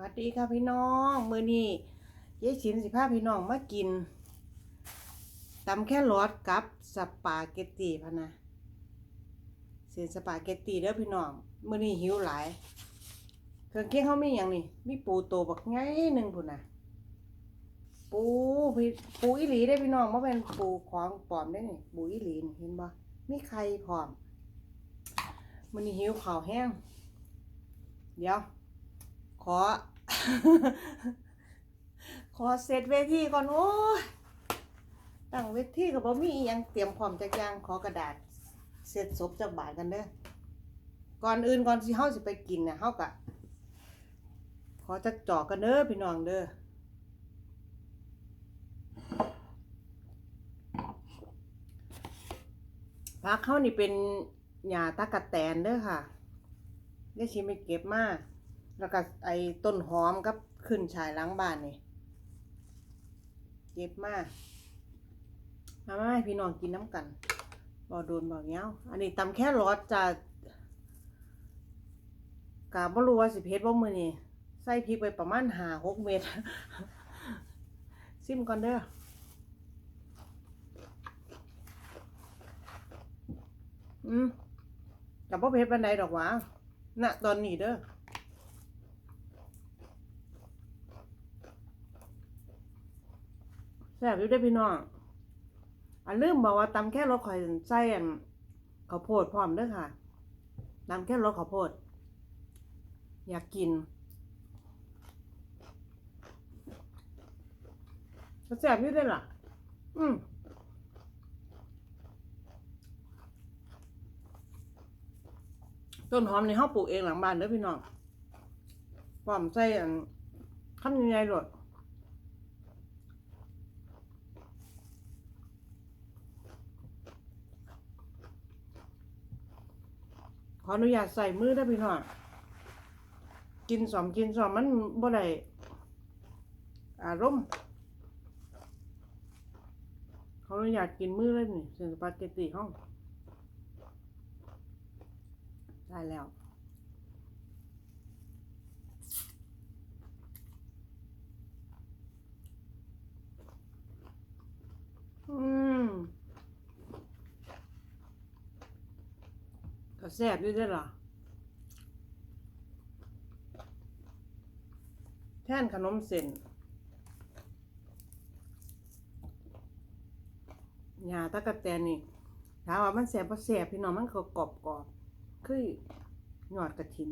วัสดีค่ะพี่น้องมือนี้ยายชินสิพาพี่น้องมากินตำแค่รสกับสปาเกตตีพะนะเส้นสปาเกตตีเด้อพี่น้องมือนี้หิวหลายเครื่องเคียงเขามีอย่างนี่มีปูโตบักไงหนึ่งพุ่นนะปูพี่ปูอีหลีได้พี่น้องว่าเป็นปูของปลอมได้อนี่ปูอีหลีเห็นบ่มีไข่พร้อมมือนี้หิวข้าวแห้งเดี๋ยว ขอ ขอเสร็จเวทีก่อนโอ้ยตั้งเวทีกับบ่มียังเตรียมพร้อมจักอย่างขอกระดาษ เสร็จศพจากบาทกันเด้อก่อนอื่นก่อนสิเฮาสิไปกินเนี่ยเฮากะขอจักจอกกันเด้อพี่น้องเด้อพักเขานี่เป็นหญ้าตะกะแตนเด้อค่ะได้ชิมไปเก็บมาก แล้วก็ไอ้ต้นหอมกับขึ้นชายล้างบ้านนี่เก็บมามามาให้พี่น้องกินน้ำกันบอโดนบอกเงี้ยอันนี้ตำแค่รสจะกาบ่รู้ว่าสิเพชรบ่มือนี่ใส่พริกไปประมาณห้าหกเม็ดซิมก่อนเด้ออืมกับพ่เพชรปันใดดอกหวาณตอนนี้เด้อ แซ่บอยู่ได้พี่น้องอันลืมบอกว่าตำแค่รสข่อยใส่อันข้าวโพดพร้อมเด้อค่ะตำแค่รสข้าวโพด อยากกินก็แซ่บอยู่ได้ล่ะ อืมต้นหอมในห้าปลูกเองหลังบ้านเด้อพี่น้องพร้อมใส่อันขั้นยังไงหลด ข ออนุญาตใส่มือได้พี่น้องกินสอมกินสอมมันบ่ได้อารมณ์ขออนุญาตกินมือเลยนี่เส้นสปาเกตตีห้องได้แล้วอืม ก็แซ่บด้วยได้อล่ะแท่นขนมเส้นหญ้าตะกะแตนนี่ถามว่ามันแซ่บบ่แซ่บพี่น้องมันก็กรอบกรอบคือหยอดกระถิน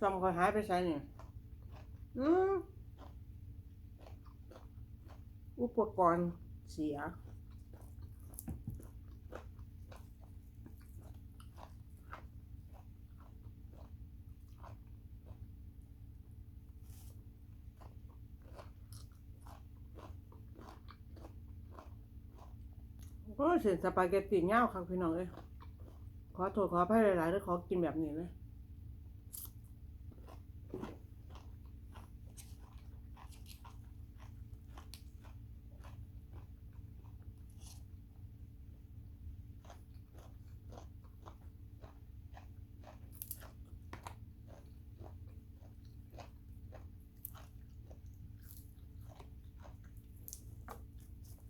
ซอมคอยหายไปใส่เนี่ยอืม อุปกรณ์เสีย ก็เส้นสปาเกตตีเง่าวครับพี่น้องเอ้ยขอโทษขออภัยหลายๆแล้วขอกินแบบนี้เลย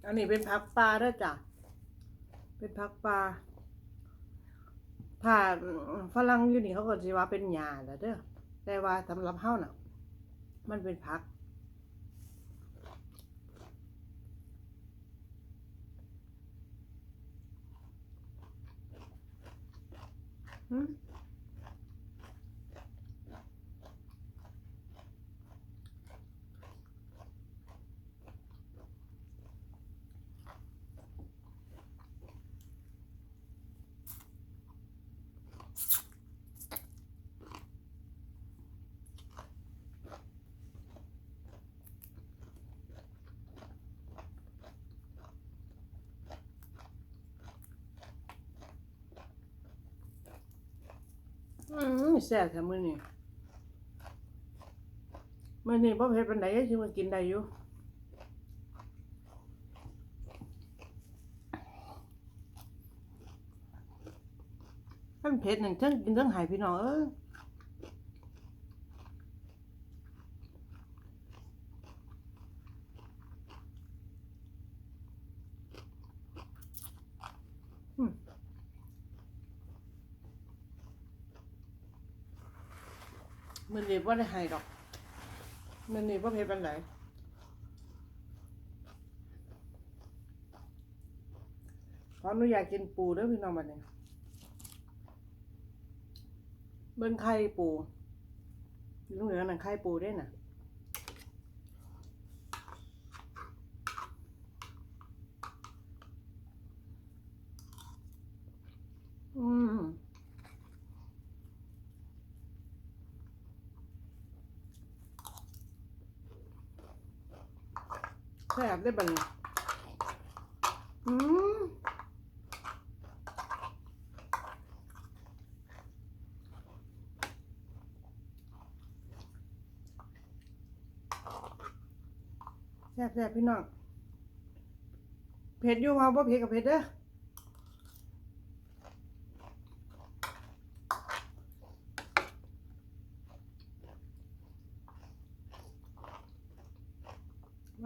อันนี้เป็นผักปลาด้วยจ้ะ เป็นผักปลาถ้าฝรั่งอยู่นี่เขาก็จะว่าเป็นหญ้าแหละเด้อ แต่ว่าสำหรับเฮาน่ะ มันเป็นผักอืม อืมแซ่บแท้มื้อนี้มื้อนี้บ่เผ็ดปานใดสิมากินได้อยู่มันเผ็ดหนึ่งเทั้งกินเทั้งหายพี่น้องเอ้ย มันนี่ว่าได้ใหายดอก มันนี่ว่าเผ็ดปันไหนขอหนูอยากกินปูด้อพี่น้องบัดนี้เบิ้งไข่ปูอยู่เหนือหนังไข่ปูได้น่ะ อืม แซ่บได้บัดนอืมแซ่บแซ่บพี่น้องเผ็ดอยู่ค่ะว่าเผ็ดกับเผ็ดเด้อ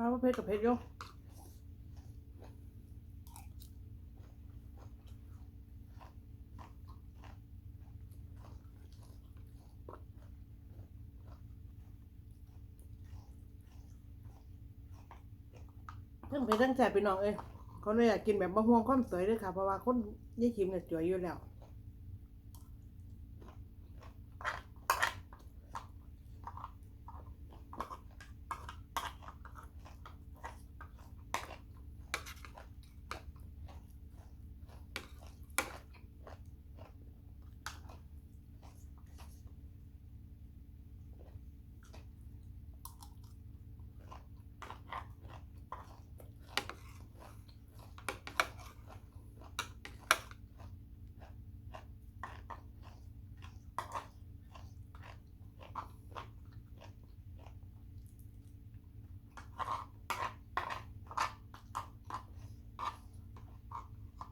ว่าว่าเผ็ดกับเผ็ดอยู่ทั้งเผ็ดทั้งแสบพี่น้องเอ้ยเขาเลยอยากกินแบบบะห่วงความสวยด้วยค่ะ เพราะว่าคนยี่ขิมเนี่ยสวยอยู่แล้ว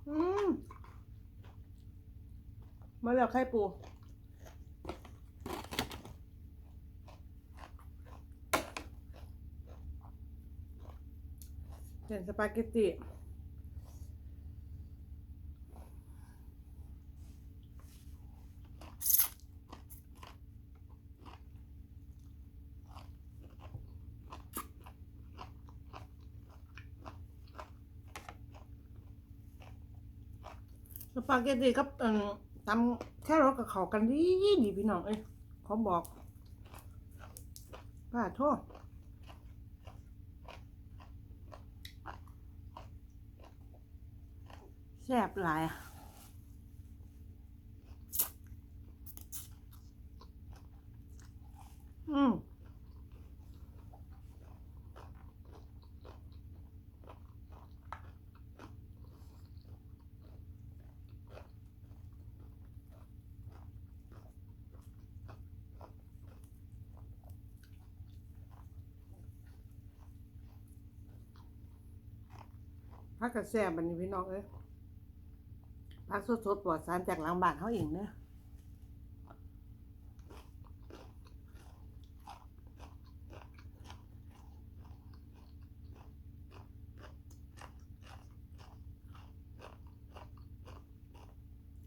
อืม มาแล้วไข่ปูเส้นสปาเกตตีสปาเกตตีกับเอ่อ ตำแค่รสกับเขากันดีดีพี่น้องเอ้ยขอบอกป้าโทษแซ่บหลายอะอืม พักกับแซ่บันนี้พี่น้องเอ้ยพักสดๆปลอดสารจากหลังบ้านเขาเองเนอะ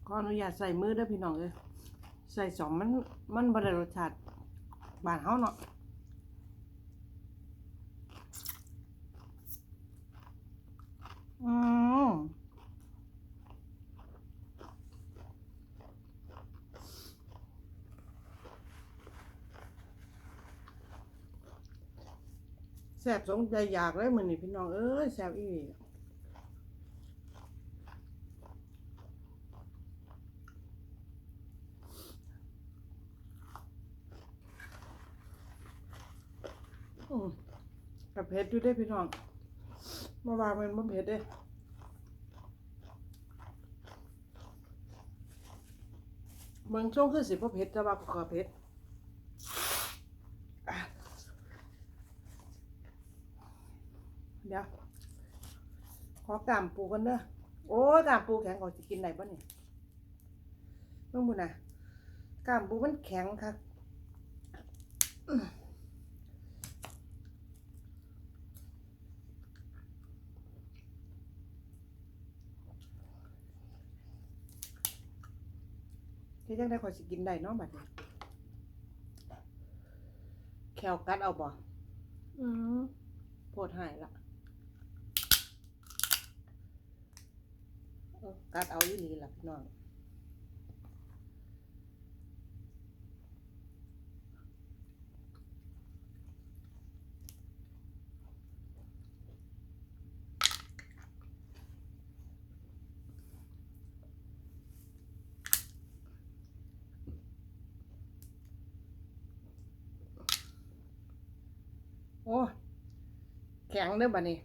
ขออนุญาตใส่มือด้อพี่น้องเอ้ยใส่สองมันมันบริรสชาติบานเขาเนาะ อืมแสบสงใจอยากเลยมือนนี่พี่น้อง เอ้ยแสบอีหลีกับเผ็ดอยู่ได้พี่น้อง เมื่อวานมันบ่เผ็ดเด้เมืองช่วงคือสิบ่เผ็ดแต่ว่าก็เผ็ดเดี๋ยวขอกามปูกันเด้อโอ้ยกามปูแข็งก่อนจะกินไหนบ้าเนี่ยเบิ่งบุน่ะกล้ามปูมันแข็งคักอื้ อเฮ็ดจังได๋ข่อยสิกินได้เนาะบัดนี้แควกัดเอาบ่อือโพดหายละเออกัดเอาอีหลีล่ะพี่น้อง อ้แข็งเด้อบะนี่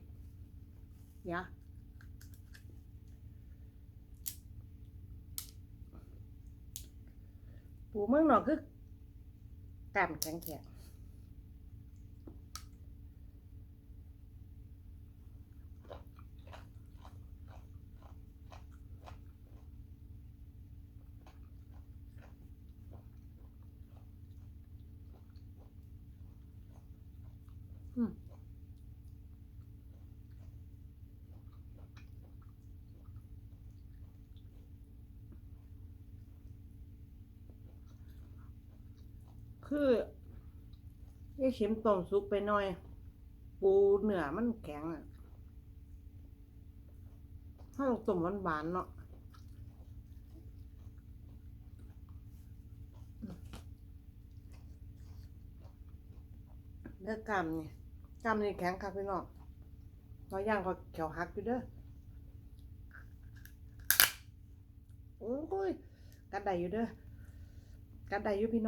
เดี๋ยวปูเมืองนอกคือกล้ามแข็งแข็ง คือไอ้เข็มต้มสุกไปหน่อย ปูเหนือมันแข็งอะ ถ้าเราต้มหวานๆเนาะเด้อกล้ามนี่ก จำนี่แข็งค่ะพี่น้องน้อยย่างก็เขียวหักอยู่เด้อโอ้ยกัดได้อยู่เด้อกัดได้อยู่พี่น้อง